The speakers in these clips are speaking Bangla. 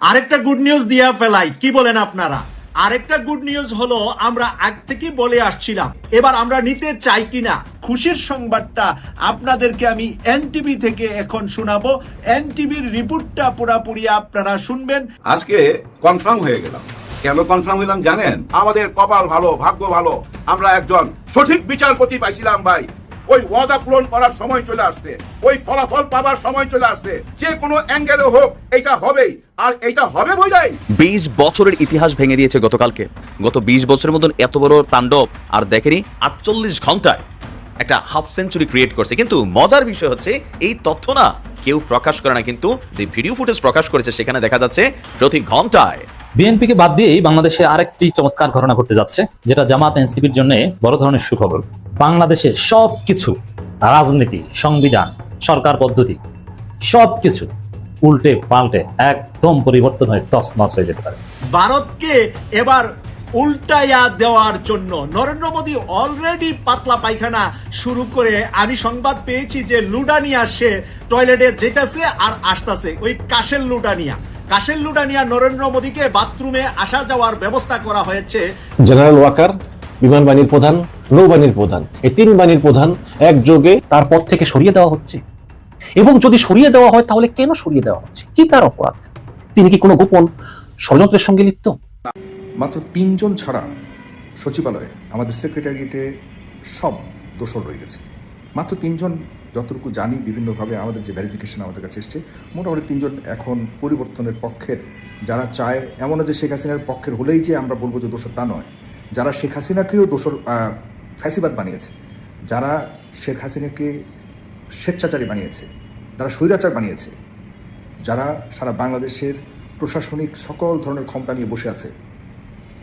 আরেকটা গুড নিউজ দিয়া ফেলাই কি বলেন আপনারা? আরেকটা গুড নিউজ হলো আমরা আগ থেকে বলে আসছিলাম এবার আমরা নিতে চাই কিনা? খুশির সংবাদটা আপনাদেরকে আমি এনটিভি থেকে এখন শোনাবো। এনটিভির রিপোর্টটা পুরাপুরি আপনারা শুনবেন। আজকে কনফার্ম হয়ে গেলাম। কেন কনফার্ম হইলাম জানেন? আমাদের কপাল ভালো ভাগ্য ভালো। আমরা একজন সঠিক বিচারপতি পাইছিলাম ভাই। ওই ওয়াদা পূরণ করার সময় চলে আসছে, ওই ফলাফল পাবার সময় চলে আসছে। যে কোনো অ্যাঙ্গেলে হোক, এটা হবেই, আর এটা হবে বোঝাই বিশ বছরের ইতিহাস ভেঙে দিয়েছে গতকালকে। গত বিশ বছরের মতন এত বড় তাণ্ডব, আর দেখেনি আটচল্লিশ ঘন্টায়। একটা হাফ সেঞ্চুরি ক্রিয়েট করছে, কিন্তু মজার বিষয় হচ্ছে, এই তথ্য না কেউ প্রকাশ করে না, কিন্তু যে ভিডিও ফুটেজ প্রকাশ করেছে, সেখানে দেখা যাচ্ছে প্রতি ঘন্টায় বিএনপিকে বাদ দিয়েই বাংলাদেশে আরেকটি চমৎকার ঘটনা ঘটতে যাচ্ছে, যেটা জামাত এনসিপির জন্য বড় ধরনের সুখবর। বাংলাদেশে সবকিছু, রাজনীতি, সংবিধান, সরকার পদ্ধতি, সবকিছু উল্টে পাল্টে একদম পরিবর্তন হয়ে তছনছ হয়ে যেতে পারে। ভারতকে এবার উল্টাইয়া দেওয়ার জন্য নরেন্দ্র মোদী অলরেডি পাতলা পায়খানা শুরু করে, আমি সংবাদ পেয়েছি যে লুডানিয়া সে টয়লেটে যেতেছে আর আসতেছে, ওই কাশের লুডানিয়া। কাশের লুডানিয়া নরেন্দ্র মোদীকে বাথরুমে আসা যাওয়ার ব্যবস্থা করা হয়েছে। জেনারেল ওয়াকার বিমান বাহিনীর প্রধান নৌবাহিনীর প্রধান। এই তিন বাহিনীর প্রধান একযোগে তার পদ থেকে সরিয়ে দেওয়া হচ্ছে। এবং যদি সরিয়ে দেওয়া হয় তাহলে কেন সরিয়ে দেওয়া হচ্ছে? কি তার অপরাধ? তিনি কি কোনো গোপন ষড়যন্ত্রের সঙ্গে লিপ্ত? মাত্র তিনজন ছাড়া সচিবালয়ে আমাদের সেক্রেটারিয়েটে সব দোষর রয়ে গেছে। মাত্র তিনজন যতটুকু জানি, বিভিন্নভাবে আমাদের যে ভেরিফিকেশন আমাদের কাছে এসছে, মোটামুটি তিনজন এখন পরিবর্তনের পক্ষের। যারা চায় এমন যে শেখ হাসিনার পক্ষের হলেই যে আমরা বলব যে দোষর তা নয়। যারা শেখ হাসিনাকেও দোষর ফ্যাসিবাদ বানিয়েছে, যারা শেখ হাসিনাকে স্বেচ্ছাচারী বানিয়েছে, যারা স্বৈরাচার বানিয়েছে, যারা সারা বাংলাদেশের প্রশাসনিক সকল ধরনের ক্ষমতা নিয়ে বসে আছে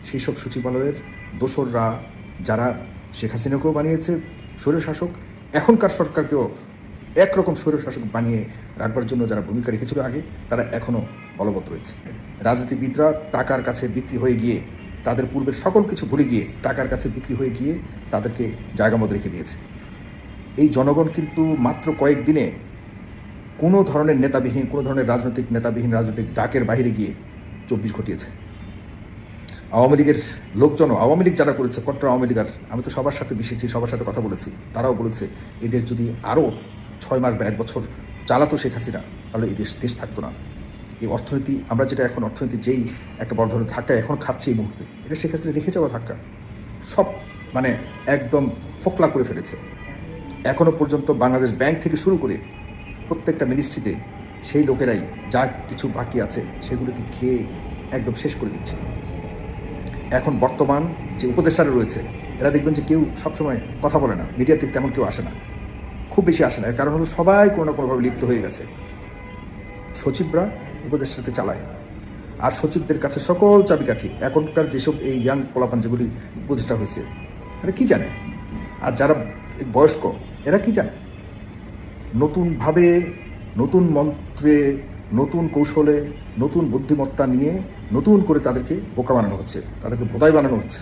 সেই সব সচিবালয়ের দোসররা যারা শেখ হাসিনাকেও বানিয়েছে, স্বৈরশাসক, এখনকার সরকারকেও একরকম স্বৈরশাসক বানিয়ে রাখবার জন্য যারা ভূমিকা রেখেছিল আগে, তারা এখনও বলবৎ রয়েছে। রাজনীতিবিদরা টাকার কাছে বিক্রি হয়ে গিয়ে, তাদের পূর্বের সকল কিছু ভুলে গিয়ে টাকার কাছে বিক্রি হয়ে গিয়ে তাদেরকে জায়গা মতো রেখে দিয়েছে। এই জনগণ কিন্তু মাত্র কয়েকদিনে কোনো ধরনের নেতাবিহীন, কোনো ধরনের রাজনৈতিক নেতাবিহীন, রাজনৈতিক ডাকের বাইরে গিয়ে চব্বিশ ঘটিয়েছে। আওয়ামী লীগের লোকজনও, আওয়ামী লীগ যারা করেছে, কট্টর আওয়ামী লীগার আমি তো সবার সাথে মিশেছি, সবার সাথে কথা বলেছি, তারাও বলেছে, এদের যদি আরও ছয় মাস বা এক বছর চালাতো শেখ হাসিনা, তাহলে এই দেশ দেশ থাকতো না। এই অর্থনীতি, আমরা যেটা এখন অর্থনীতি যেই একটা বড় ধরনের ধাক্কা এখন খাচ্ছি এই মুহূর্তে, এটা শেখ হাসিনা রেখে যাওয়া ধাক্কা। সব মানে একদম ফোকলা করে ফেলেছে। এখনও পর্যন্ত বাংলাদেশ ব্যাংক থেকে শুরু করে প্রত্যেকটা মিনিস্ট্রিতে সেই লোকেরাই যা কিছু বাকি আছে সেগুলোকে খেয়ে একদম শেষ করে দিচ্ছে। এখন বর্তমান যে উপদেষ্টারা রয়েছে, এরা দেখবেন যে কেউ সবসময় কথা বলে না মিডিয়াতে তেমন কেউ আসে না। খুব বেশি আসে না। কারণ হলো সবাই কোনো না কোনোভাবে লিপ্ত হয়ে গেছে। সচিবরা উপদেষ্টাকে চালায়। আর সচিবদের কাছে সকল চাবিকাঠি। এখনকার যেসব এই ইয়াং পোলাপান যেগুলি উপদেষ্টা হয়েছে, এরা কি জানে? আর যারা বয়স্ক, এরা কি জানে? নতুনভাবে, নতুন মন্ত্রে, নতুন কৌশলে, নতুন বুদ্ধিমত্তা নিয়ে নতুন করে তাদেরকে বোকা বানানো হচ্ছে। তাদেরকে বোধাই বানানো হচ্ছে।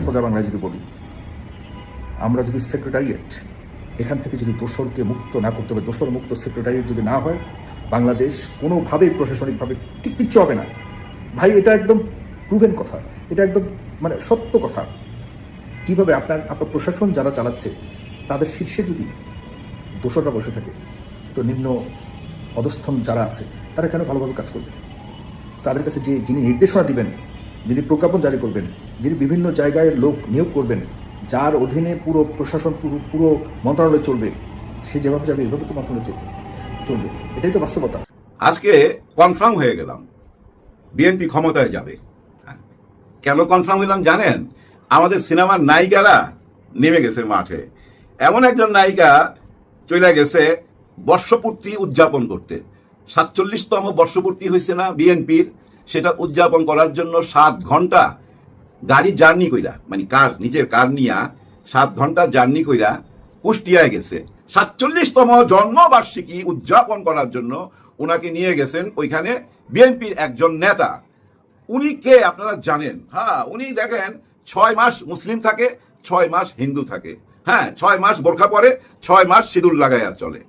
সোজা বাংলায় যদি বলি। আমরা যদি সেক্রেটারিয়েট এখান থেকে যদি দোসরকে মুক্ত না করতে হবে দোসর মুক্ত সেক্রেটারিয়েট যদি না হয়, বাংলাদেশ কোনোভাবেই প্রশাসনিকভাবে ঠিক কিচ্ছু হবে না। ভাই, এটা একদম প্রুভেন কথা। এটা একদম মানে সত্য কথা। কীভাবে আপনার আপনার প্রশাসন যারা চালাচ্ছে, তাদের শীর্ষে যদি দোসররা বসে থাকে, তো নিম্ন অধস্থন যারা আছে, তারা কেন ভালোভাবে কাজ করবে? তাদের কাছে যে যিনি নির্দেশনা দিবেন, যিনি প্রজ্ঞাপন জারি করবেন, যিনি বিভিন্ন জায়গায় লোক নিয়োগ করবেন যার অধীনে পুরো প্রশাসন, পুরো পুরো মন্ত্রণালয় চলবে, সে যেভাবে যাবে, এভাবে তো মন্ত্রণালয় চলবে চলবে। এটাই তো বাস্তবতা। আজকে কনফার্ম হয়ে গেলাম বিএনপি ক্ষমতায় যাবে। হ্যাঁ। কেন কনফার্ম হইলাম জানেন? আমাদের সিনেমার নায়িকারা নেমে গেছে মাঠে। এমন একজন নায়িকা চলে গেছে বর্ষপূর্তি উদযাপন করতে। সাতচল্লিশতম বর্ষপূর্তি হয়েছে না বিএনপির সেটা উদযাপন করার জন্য সাত ঘণ্টা গাড়ি জার্নি কইরা মানে কার, নিজের কার নিয়া সাত ঘণ্টা জার্নি কইরা কুষ্টিয়ায় গেছে। সাতচল্লিশতম জন্মবার্ষিকী উদযাপন করার জন্য ওনাকে নিয়ে গেছেন ওইখানে বিএনপির একজন নেতা। উনি কে আপনারা জানেন? হ্যাঁ উনি দেখেন, ছয় মাস মুসলিম থাকে, ছয় মাস হিন্দু থাকে। হ্যাঁ ছয় মাস বোরখা পরে, ছয় মাস সিঁদুর লাগাইয়া চলে।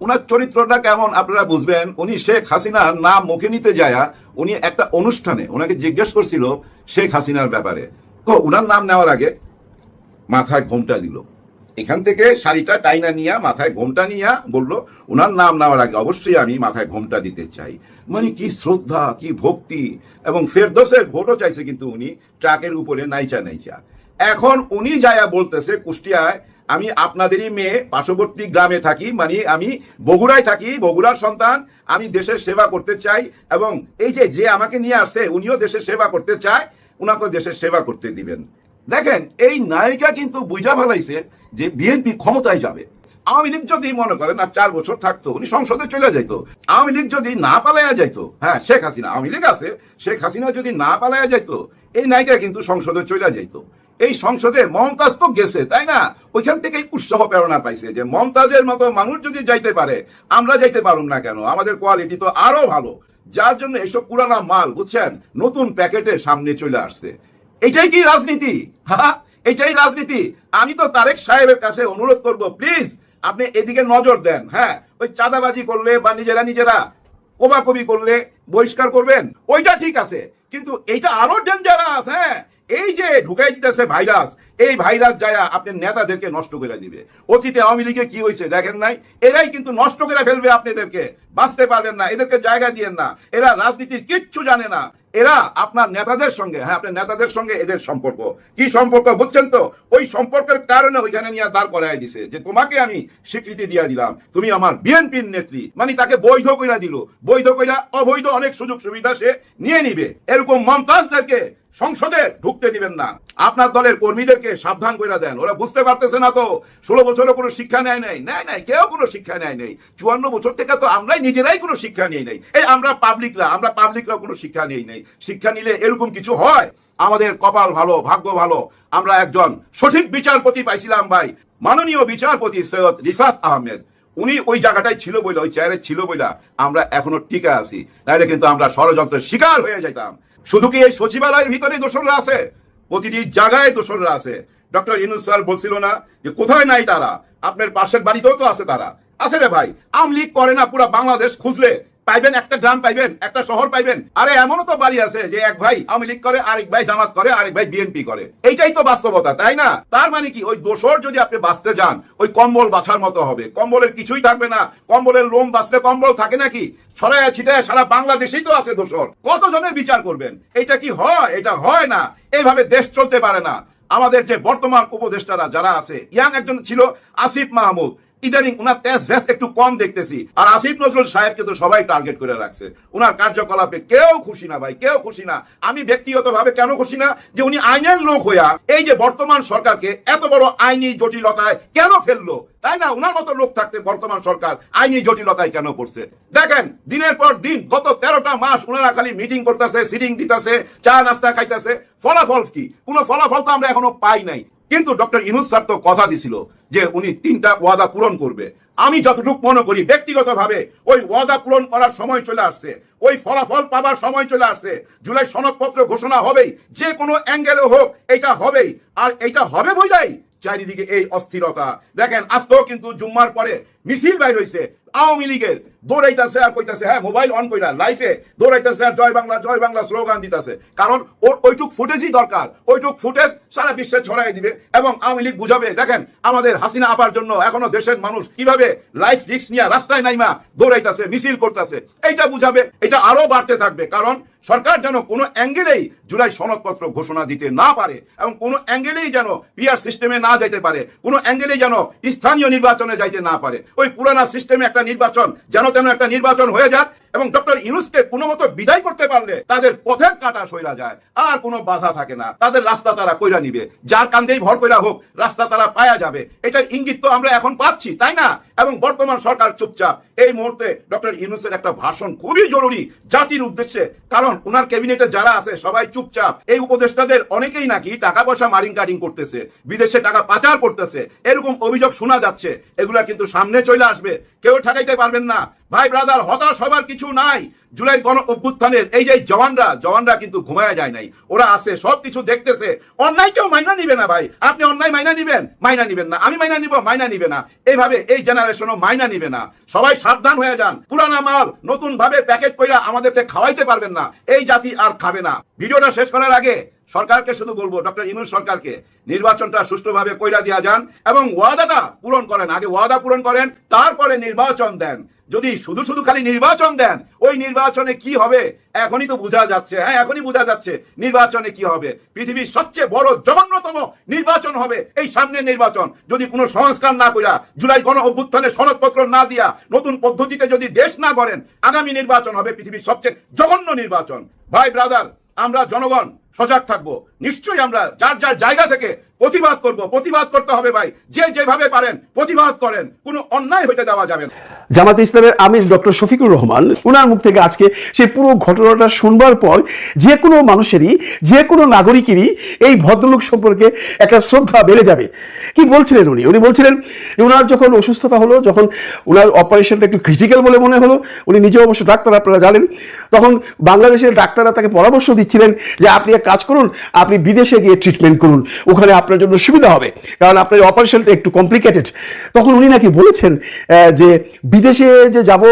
উনার চরিত্রটা কেমন আপনারা বুঝবেন? উনি শেখ হাসিনার নাম মুখে নিতে যায়া উনি একটা অনুষ্ঠানে ওনাকে জিজ্ঞেস করছিল শেখ হাসিনার ব্যাপারে। তো উনার নাম নেওয়ার আগে মাথায় ঘোমটা দিল। এখান থেকে শাড়িটা টাইনা নিয়ে মাথায় ঘোমটা নিয়ে বলল ওনার নাম নেওয়ার আগে অবশ্যই আমি মাথায় ঘোমটা দিতে চাই। মানে কি শ্রদ্ধা, কি ভক্তি, এবং ফেরদোসের ভোটও চাইছে কিন্তু উনি ট্রাকের উপরে নাইচা নাইচা এখন উনি যায়া বলতেছে কুষ্টিয়ায় আমি আপনাদেরই মেয়ে, পার্শ্ববর্তী গ্রামে থাকি মানে আমি বগুড়ায় থাকি, বগুড়ার সন্তান। আমি দেশের সেবা করতে চাই এবং এই যে যে আমাকে নিয়ে আসছে, উনিও দেশের সেবা করতে চায় উনাকে দেশের সেবা করতে দিবেন। দেখেন, এই নায়িকা কিন্তু বুঝা ফেলাইছে যে বিএনপি ক্ষমতায় যাবে। আওয়ামী লীগ যদি মনে করেন, আর চার বছর থাকতো, উনি সংসদে চলে যাইতো। আওয়ামী লীগ যদি না পালাইয়া যাইতো হ্যাঁ শেখ হাসিনা, আওয়ামী লীগ আছে, শেখ হাসিনা যদি না পালাইয়া যাইতো, এই নায়িকা কিন্তু সংসদে চলে যাইতো। এই সংসদে মমতাজ তো গেছে, তাই না? ওইখান থেকেই উৎসাহ, প্রেরণা পাইছে যে মমতাজের মতো মানুষ যদি যাইতে পারে, আমরা যাইতে পারুম না কেন? আমাদের কোয়ালিটি তো আরও ভালো। যার জন্য এইসব পুরানা মাল, বুঝছেন? নতুন প্যাকেটে সামনে চলে আসছে। এটাই কি রাজনীতি? হ্যাঁ এটাই রাজনীতি। আমি তো তারেক সাহেবের কাছে অনুরোধ করব প্লিজ আপনি এদিকে নজর দেন হ্যাঁ? ওই চাঁদাবাজি করলে বা নিজেরা নিজেরা কোবাকবি করলে বহিষ্কার করবেন, ওইটা ঠিক আছে। কিন্তু এইটা আরও ডেঞ্জারাস হ্যাঁ? এই যে ঢুকাই দিতেছে ভাইরাস, এই ভাইরাস যায়া আপনার নেতাদেরকে নষ্ট করে দিবে। অতীতে আওয়ামী লীগে কি হয়েছে দেখেন নাই? এরাই কিন্তু নষ্ট করে ফেলবে আপনাদেরকে বাঁচতে পারবেন না, এদেরকে জায়গা দিয়েন না। এরা রাজনীতির কিচ্ছু জানে না। এরা আপনার নেতাদের সঙ্গে হ্যাঁ আপনার নেতাদের সঙ্গে এদের সম্পর্ক। কি সম্পর্ক বুঝছেন তো? ওই সম্পর্কের কারণে ওইখানে নিয়ে দাঁড় করাই দিছে যে, তোমাকে আমি স্বীকৃতি দিয়ে দিলাম। তুমি আমার বিএনপির নেত্রী। মানে তাকে বৈধ কইরা দিল। বৈধ কইরা অবৈধ অনেক সুযোগ সুবিধা সে নিয়ে নিবে। এরকম মমতাজদেরকে সংসদে ঢুকতে দিবেন না। আপনার দলের কর্মীদেরকে সাবধান করে দেন। ওরা বুঝতে পারতেছে না তো। ষোলো বছরও কোনো শিক্ষা নেয় নাই। নেয় নাই, কেউ কোনো শিক্ষা নেয় নাই। চুয়ান্ন বছর থেকে তো আমরাই নিজেরাই কোনো শিক্ষা নিয়ে নেই। এই আমরা পাবলিকরা আমরা পাবলিকরা কোনো শিক্ষা নিয়ে নেই। শিক্ষা নিলে এরকম কিছু হয়? আমাদের কপাল ভালো, ভাগ্য ভালো। আমরা একজন সঠিক বিচারপতি পাইছিলাম ভাই। মাননীয় বিচারপতি সৈয়দ রিফাত আহমেদ। উনি ওই জায়গাটায় ছিল বইলা, ওই চেয়ারে ছিল বইলা। আমরা এখনও টিকে আছি। নাহলে কিন্তু আমরা ষড়যন্ত্রের শিকার হয়ে যেতাম শুধু কি এই সচিবালয়ের ভিতরে দোসররা আছে? প্রতিটি জায়গায় দোসররা আছে। ডক্টর ইনুস স্যার বলছিল না যে কোথায় নাই তারা? আপনার পাশের বাড়িতেও তো আছে তারা। আছে রে ভাই আওয়ামী লীগ করে না পুরো বাংলাদেশ খুঁজলে পাইবেন, একটা গ্রাম পাইবেন, একটা শহর পাইবেন। আরে এমনও তো বাড়ি আছে যে এক ভাই আওয়ামী লীগ করে, আরেক ভাই জামাত করে, আরেক ভাই বিএনপি করে। এইটাই তো বাস্তবতা, তাই না? তার মানে কি? ওই দোষর যদি আপনি বাঁচতে যান, ওই কম্বল বাছার মতো হবে। কম্বলের কিছুই থাকবে না। কম্বলের লোম বাঁচলে কম্বল থাকে নাকি? ছড়ায় ছিটায় সারা বাংলাদেশেই তো আছে দোষর। কতজনের বিচার করবেন? এটা কি হয়? এটা হয় না। এইভাবে দেশ চলতে পারে না। আমাদের যে বর্তমান উপদেষ্টারা যারা আছে, ইয়াং একজন ছিল আসিফ মাহমুদ। ইদানিং উনার তেজ ভেস একটু কম দেখতেছি। আর আসিফ নজরুল সাহেবকে তো সবাই টার্গেট করে রাখছে। উনার কার্যকলাপে কেউ খুশি না ভাই, কেউ খুশি না। আমি ব্যক্তিগতভাবে কেন খুশি না? যে উনি আইনের লোক হইয়া এই যে বর্তমান সরকারকে এত বড় আইনি জটিলতায় কেন ফেলল? তাই না? উনার মতো লোক থাকতে বর্তমান সরকার আইনি জটিলতায় কেন পড়ছে? দেখেন, দিনের পর দিন গত তেরোটা মাস ওনারা খালি মিটিং করতেছে সিটিং দিতেছে, চা নাস্তা খাইতেছে। ফলাফল কি? কোনো ফলাফল তো আমরা এখনও পাই নাই। কিন্তু ডক্টর ইনুস স্যার তো কথা দিছিল যে উনি তিনটা ওয়াদা পূরণ করবে। আমি যতটুকু মনে করি, ব্যক্তিগতভাবে ওই ওয়াদা পূরণ করার সময় চলে আসছে, ওই ফলাফল পাবার সময় চলে আসছে। জুলাই সনদপত্র ঘোষণা হবেই, যে কোনো অ্যাঙ্গেলে হোক, এটা হবেই। আর এটা হবে বইলাই চারিদিকে এই অস্থিরতা। দেখেন, আজকেও কিন্তু জুম্মার পরে মিছিল বাইর হয়েছে আওয়ামী লীগের। দৌড়াইতেছে আর কইতাছে হ্যাঁ মোবাইল অন কইরা লাইফে দৌড়াইতেছে আর জয় বাংলা জয় বাংলা স্লোগান দিতেছে। কারণ ওর ওইটুক ফুটেজই দরকার, ওইটুক ফুটেজ সারা বিশ্বে ছড়াই দিবে এবং আওয়ামী লীগ বুঝাবে, দেখেন, আমাদের হাসিনা আপার জন্য এখনও দেশের মানুষ কীভাবে লাইফ রিস্ক নিয়ে রাস্তায় নাইমা দৌড়াইতেছে, মিছিল করতেছে, এইটা বুঝাবে, এটা আরও বাড়তে থাকবে। কারণ সরকার যেন কোনো অ্যাঙ্গেলেই জুলাই সনদপত্র ঘোষণা দিতে না পারে এবং কোনো অ্যাঙ্গেলেই যেন পিআর সিস্টেমে না যাইতে পারে, কোনো অ্যাঙ্গেলেই যেন স্থানীয় নির্বাচনে যাইতে না পারে। ওই পুরানা সিস্টেমে একটা নির্বাচন, যেন তেন একটা নির্বাচন হয়ে যাক এবং ডক্টর ইউনুসকে কোনো মতো বিদায় করতে পারলে তাদের পথে কাটা সইরা যায়, আর কোনো বাধা থাকে না। তাদের রাস্তা তারা কইরা নিবে। যার কান্দেই ভর কইরা হোক, রাস্তা তারা পায়া যাবে। এটার ইঙ্গিত তো আমরা এখন পাচ্ছি, তাই না? এবং বর্তমান সরকার চুপচাপ। এই মুহূর্তে ডক্টর ইউনুসের একটা ভাষণ খুবই জরুরি জাতির উদ্দেশ্যে। কারণ ওনার ক্যাবিনেটে যারা আছে, সবাই চুপচাপ। এই উপদেষ্টাদের অনেকেই নাকি টাকা পয়সা মারিং কাটিং করতেছে, বিদেশে টাকা পাচার করতেছে। এরকম অভিযোগ শোনা যাচ্ছে। এগুলা কিন্তু সামনে চলে আসবে। কেউ ঠেকাইতে পারবেন না। ভাই ব্রাদার হতাশ হবার কিছু নাই। জুলাই গণ অভ্যুত্থানের এই যে জওয়ানরা জওয়ানরা কিন্তু ঘুমায় যায় নাই। ওরা আছে সব কিছু দেখতেছে। অন্যায় কেউ মাইনা নিবে না ভাই। আপনি অন্যায় মাইনা নিবেন? মাইনা নিবেন না। আমি মাইনা নিব, মাইনা নিবে না। এইভাবে এই জেনারেশনও মাইনা নিবে না। সবাই সাবধান হয়ে যান। পুরানা মাল নতুন ভাবে প্যাকেট কইরা আমাদেরকে খাওয়াইতে পারবেন না। এই জাতি আর খাবে না। ভিডিওটা শেষ করার আগে সরকারকে শুধু বলব, ডক্টর ইনুর সরকারকে নির্বাচনটা সুষ্ঠুভাবে কইরা দিয়া যান এবং ওয়াদাটা পূরণ করেন। আগে ওয়াদা পূরণ করেন, তারপরে নির্বাচন দেন। যদি শুধু শুধু খালি নির্বাচন দেন, ওই নির্বাচনে কি হবে? এখনই তো বোঝা যাচ্ছে হ্যাঁ এখনই বোঝা যাচ্ছে নির্বাচনে কি হবে। পৃথিবীর সবচেয়ে বড় জঘন্যতম নির্বাচন হবে এই সামনের নির্বাচন। যদি কোনো সংস্কার না কইরা, জুলাই গণ অভ্যুত্থানের সনদপত্র না দিয়া নতুন পদ্ধতিতে যদি দেশ না করেন আগামী নির্বাচন হবে পৃথিবীর সবচেয়ে জঘন্য নির্বাচন। ভাই ব্রাদার আমরা জনগণ সজাগ থাকব। নিশ্চয়ই আমরা যার যার জায়গা থেকে প্রতিবাদ করব, প্রতিবাদ করতে হবে ভাই। যে যেভাবে পারেন, প্রতিবাদ করেন। কোনো অন্যায় হইতে দেওয়া যাবে না। জামাতে ইসলামের আমির ডক্টর শফিকুর রহমান ওনার মুখ থেকে আজকে সেই পুরো ঘটনাটা শুনবার পর যে কোনো মানুষেরই, যে কোনো নাগরিকেরই এই ভদ্রলোক সম্পর্কে একটা শ্রদ্ধা বেড়ে যাবে। কি বলছিলেন উনি? উনি বলছিলেন যে ওনার যখন অসুস্থতা হলো, যখন ওনার অপারেশনটা একটু ক্রিটিক্যাল বলে মনে হলো, উনি নিজে অবশ্য ডাক্তার, আপনারা জানেন, তখন বাংলাদেশের ডাক্তাররা তাকে পরামর্শ দিচ্ছিলেন যে, আপনি এক কাজ করুন, আপনি বিদেশে গিয়ে ট্রিটমেন্ট করুন। ওখানে আপনার জন্য সুবিধা হবে। কারণ আপনার অপারেশনটা একটু কমপ্লিকেটেড তখন উনি নাকি বলেছেন যে বিদেশে যে যাব,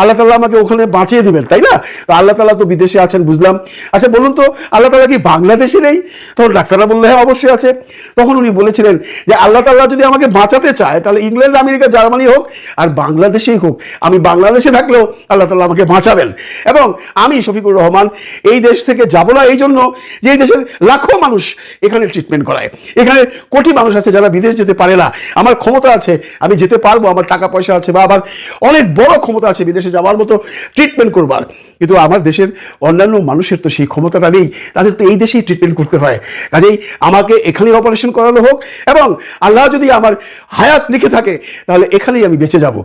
আল্লাহ তালা আমাকে ওখানে বাঁচিয়ে দিবেন, তাই না? তো আল্লাহ তালা তো বিদেশে আছেন, বুঝলাম। আচ্ছা বলুন তো, আল্লাহ তালা কি বাংলাদেশে নেই? তখন ডাক্তাররা বললে হ্যাঁ অবশ্যই আছে। তখন উনি বলেছিলেন যে, আল্লাহ তাল্লাহ যদি আমাকে বাঁচাতে চায়, তাহলে ইংল্যান্ড, আমেরিকা, জার্মানি হোক, আর বাংলাদেশেই হোক, আমি বাংলাদেশে থাকলেও আল্লাহ তালা আমাকে বাঁচাবেন। এবং আমি শফিকুর রহমান, এই দেশ থেকে যাব না, এই জন্য যে এই দেশের লাখো মানুষ এখানে ট্রিটমেন্ট করায়। এখানে কোটি মানুষ আছে যারা বিদেশ যেতে পারে না। আমার ক্ষমতা আছে, আমি যেতে পারব, আমার টাকা পয়সা আছে বা আমার অনেক বড় ক্ষমতা আছে বিদেশে যাওয়ার মতো ট্রিটমেন্ট করবার। কিন্তু আমার দেশের অন্যান্য মানুষের তো সেই ক্ষমতাটা নেই, তাদের তো এই দেশেই ট্রিটমেন্ট করতে হয়। কাজেই আমাকে এখানেই অপারেশন করানো হোক এবং আল্লাহ যদি আমার হায়াত লিখে থাকে, তাহলে এখানেই আমি বেঁচে যাব।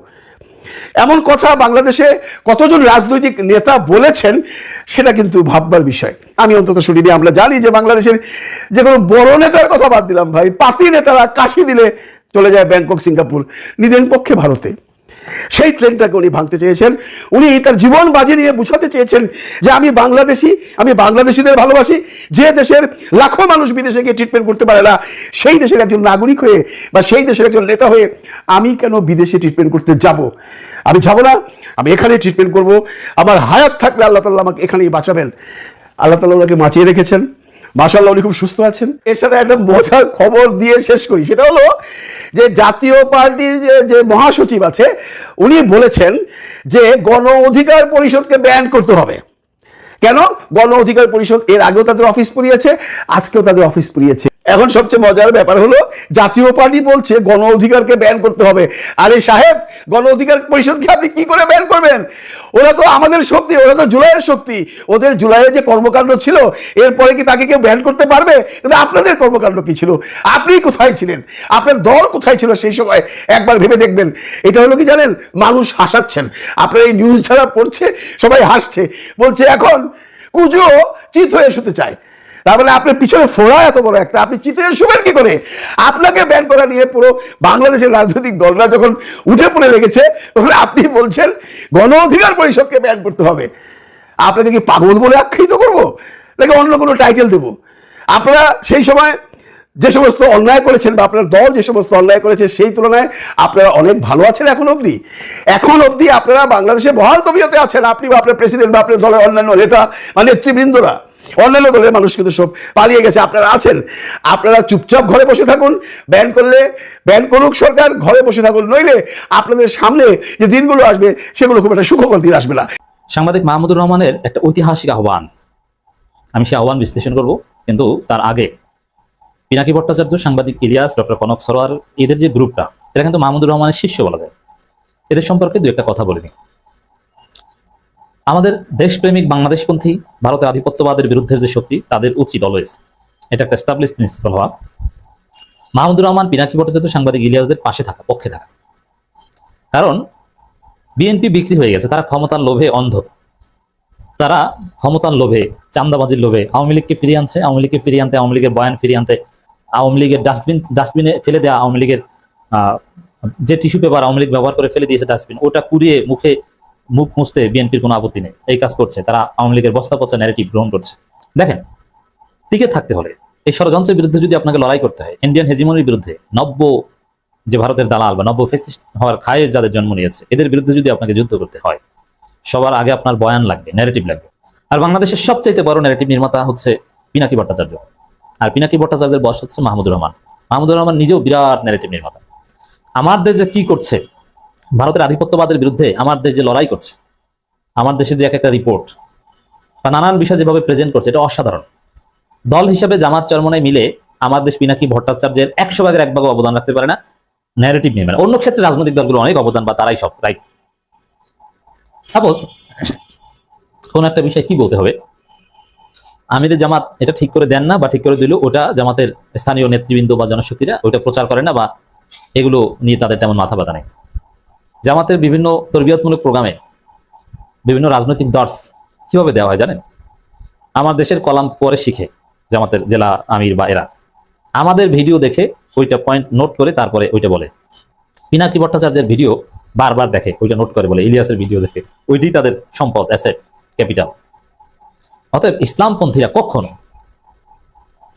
এমন কথা বাংলাদেশে কতজন রাজনৈতিক নেতা বলেছেন সেটা কিন্তু ভাববার বিষয়। আমি অন্তত শুনিনি, আমরা জানি যে বাংলাদেশের যে কোনো বড় নেতার কথা বাদ দিলাম ভাই, পাতি নেতারা কাশি দিলে চলে যায় ব্যাংকক, সিঙ্গাপুর নিজের পক্ষে ভারতে। সেই ট্রেনটাকে উনি ভাঙতে চেয়েছেন। উনি তার জীবন বাজি নিয়ে বুঝাতে চেয়েছেন যে আমি বাংলাদেশি, আমি বাংলাদেশিদের ভালোবাসি। যে দেশের লাখো মানুষ বিদেশে গিয়ে ট্রিটমেন্ট করতে পারে না, সেই দেশের একজন নাগরিক হয়ে বা সেই দেশের একজন নেতা হয়ে আমি কেন বিদেশে ট্রিটমেন্ট করতে যাব? আমি যাব না, আমি এখানে ট্রিটমেন্ট করব। আমার হায়াত থাকলে আল্লাহ তাল্লাহ আমাকে এখানেই বাঁচাবেন। আল্লাহ তাল্লাহ ওনাকে বাঁচিয়ে রেখেছেন। মাসাল্লাহ উনি খুব সুস্থ আছেন। এর সাথে একটা মজার খবর দিয়ে শেষ করি। সেটা হলো যে জাতীয় পার্টির যে মহাসচিব আছে, উনি বলেছেন যে গণ অধিকার পরিষদকে ব্যান করতে হবে। কেন? গণ অধিকার পরিষদ এর আগেও তাদের অফিস পুড়িয়েছে, আজকেও তাদের অফিস পুড়িয়েছে। এখন সবচেয়ে মজার ব্যাপার হলো, জাতীয় পার্টি বলছে গণ অধিকারকে ব্যান করতে হবে। আরে সাহেব, গণ অধিকার পরিষদকে আপনি কি করে ব্যান করবেন? ওরা তো আমাদের শক্তি, ওরা তো জুলাইয়ের শক্তি। ওদের জুলাইয়ের যে কর্মকাণ্ড ছিল, এরপরে কি তাকে কেউ ব্যান করতে পারবে? কিন্তু আপনাদের কর্মকাণ্ড কি ছিল? আপনি কোথায় ছিলেন? আপনার দল কোথায় ছিল সেই সময়? একবার ভেবে দেখবেন। এটা হলো কি জানেন? মানুষ হাসাচ্ছেন। আপনার এই নিউজ ছাড়া পড়ছে, সবাই হাসছে। বলছে, এখন কুজো চিত হয়ে শুতে চায়। তার মানে আপনার পিছনে ফোড়া এত বড় একটা, আপনি চিত শুবেন কি করে? আপনাকে ব্যান করা নিয়ে পুরো বাংলাদেশের রাজনৈতিক দলরা যখন উঠে পড়ে লেগেছে, তখন আপনি বলছেন, গণ অধিকার পরিষদকে ব্যান করতে হবে। আপনাকে কি পাগল বলে আখ্যায়িত করব? নাকি অন্য কোনো টাইটেল দেব? আপনারা সেই সময় যে সমস্ত অন্যায় করেছেন, বা আপনার দল যে সমস্ত অন্যায় করেছে, সেই তুলনায় আপনারা অনেক ভালো আছেন এখন অবধি। এখন অবধি আপনারা বাংলাদেশে বহাল তবিয়তে আছেন। আপনি বা আপনার প্রেসিডেন্ট বা আপনার দলের অন্যান্য নেতা বা নেতৃবৃন্দরা। অন্যান্য দলের মানুষ কিন্তু সব পালিয়ে গেছে। আপনারা আছেন। আপনারা চুপচাপ ঘরে বসে থাকুন। ব্যান করলে, ব্যান করুক সরকার, ঘরে বসে থাকুন। নইলে আপনাদের সামনে যে দিনগুলো আসবে, সেগুলো খুব একটা সুখকর দিন আসবে না। সাংবাদিক মাহমুদুর রহমানের একটা ঐতিহাসিক আহ্বান। আমি সেই আহ্বান বিশ্লেষণ করব, কিন্তু তার আগে পিনাকি ভট্টাচার্য, সাংবাদিক ইলিয়াস, ডক্টর কনক সরোয়ার, এদের যে গ্রুপটা এরা কিন্তু মাহমুদুর রহমানের শিষ্য বলা যায়। এদের সম্পর্কে দু একটা কথা বলে নিই। আমাদের দেশপ্রেমিক বাংলাদেশপন্থী ভারতের আধিপত্যবাদের বিরুদ্ধে যে শক্তি, তাদের উচিত অলওয়েজ এটা একটা এস্টাবলিশ প্রিন্সিপাল হওয়া। মাহমুদুর রহমান, পিনাকি ভট্টাচার্য, সাংবাদিক ইলিয়াসদের পাশে থাকা, পক্ষে থাকা। কারণ বিএনপি বিক্রি হয়ে গেছে, তারা ক্ষমতার লোভে অন্ধ। তারা ক্ষমতার লোভে চান্দাবাজির লোভে আওয়ামী লীগকে ফিরিয়ে আনছে, আওয়ামী লীগকে ফিরিয়ে আনতে, আওয়ামী লীগের বয়ান ফিরিয়ে আনতে, আওয়ামী লীগের ডাস্টবিন ডাস্টবিনে ফেলে দেওয়া আওয়ামী লীগের যে টিস্যু পেপার আওয়ামী লীগ ব্যবহার করে ফেলে দিয়েছে ডাস্টবিন ওটা কুড়িয়ে মুখে মুখ মুছতে বিএনপির কোনো আপত্তি নেই। এই কাজ করছে। তারা আওয়ামী লীগের বস্তা পচা ন্যারেটিভ গ্রহণ করছে। দেখেন, টিকে থাকতে হলে, এই ষড়যন্ত্রের বিরুদ্ধে যদি আপনাকে লড়াই করতে হয় ইন্ডিয়ান হেজিমনির বিরুদ্ধে নব্য যে ভারতের দালাল বা নব্য ফেসিস্ট হওয়ার খায়েশ যাদের জন্ম নিয়েছে, এদের বিরুদ্ধে যদি আপনাকে যুদ্ধ করতে হয়, সবার আগে আপনার বয়ান লাগবে ন্যারেটিভ লাগবে। আর বাংলাদেশের সবচাইতে বড় ন্যারেটিভ নির্মাতা হচ্ছে পিনাকি ভট্টাচার্য। আর পিনাকি ভট্টাচার্যের বয়স হচ্ছে মাহমুদুর রহমান। মাহমুদুর রহমান নিজেও বিরাট ন্যারেটিভ নির্মাতা। আমার দেশ যে কি করছে ভারতের আধিপত্যবাদের বিরুদ্ধে আমার দেশ যে লড়াই করছে, আমার দেশের যে এক একটা রিপোর্ট বা নানান বিষয় যেভাবে প্রেজেন্ট করছে, এটা অসাধারণ। দল হিসাবে জামাত চরমনায় মিলে আমার দেশ পিনাকি ভট্টাচার্যের একশো ভাগের এক ভাগও অবদান রাখতে পারে না ন্যারেটিভ নিয়ে মানে। অন্য ক্ষেত্রে রাজনৈতিক দলগুলো অনেক অবদান বা তারাই সব রাইট সাপোজ কোন একটা বিষয় কি বলতে হবে? আমিরে জামাত এটা ঠিক করে দেন না বা ঠিক করে দিল ওটা জামাতের স্থানীয় নেতৃবৃন্দ বা জনশক্তিরা ওটা প্রচার করে না বা এগুলো নিয়ে তাদের তেমন মাথা ব্যথা নেই। জামাতের বিভিন্ন তরবিয়তমূলক প্রোগ্রামে বিভিন্ন রাজনৈতিক দর্শ কীভাবে দেওয়া হয় জানেন? আমার দেশের কলাম পরে শিখে জামাতের জেলা আমির বা এরা। আমাদের ভিডিও দেখে ওইটা পয়েন্ট নোট করে তারপরে ওইটা বলে। পিনাকি ভট্টাচার্যের ভিডিও বারবার দেখে, ওইটা নোট করে বলে, ইলিয়াসের ভিডিও দেখে। ওইটাই তাদের সম্পদ অ্যাসেট ক্যাপিটাল অতএব ইসলামপন্থীরা কখনো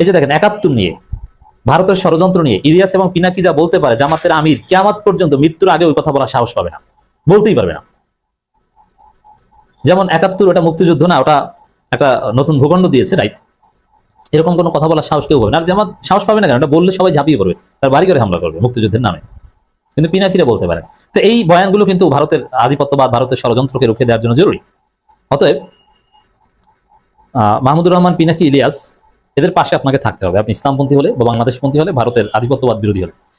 এই যে দেখেন, একাত্তর নিয়ে ভারতের ষড়যন্ত্র নিয়ে ইলিয়াস এবং পিনাকি যা বলতে পারে, জামাতের আমির কেয়ামত পর্যন্ত মৃত্যুর আগে ওই কথা বলার সাহস পাবে না। বলতেই পারবে না। যেমন একাত্তর ওটা মুক্তিযুদ্ধ না, ওটা একটা নতুন ভূখণ্ড দিয়েছে রাইট এরকম কোনো কথা বলার সাহস কেউ পাবে না। আর সাহস পাবে না কেন? এটা বললে সবাই ঝাঁপিয়ে পড়বে, তার বাড়ি করে হামলা করবে মুক্তিযুদ্ধের নামে। কিন্তু পিনাকিরা বলতে পারে। তো এই বয়ানগুলো কিন্তু ভারতের আধিপত্যবাদ, ভারতের ষড়যন্ত্রকে রুখে দেওয়ার জন্য জরুরি। অতএব মাহমুদুর রহমান, পিনাকি, ইলিয়াস এদের পাশে আপনাকে থাকতে হবে। আপনি ইসলামপন্থী হলে বা বাংলাদেশপন্থী হলে ভারতের আধিপত্যবাদ বিরোধী হলে।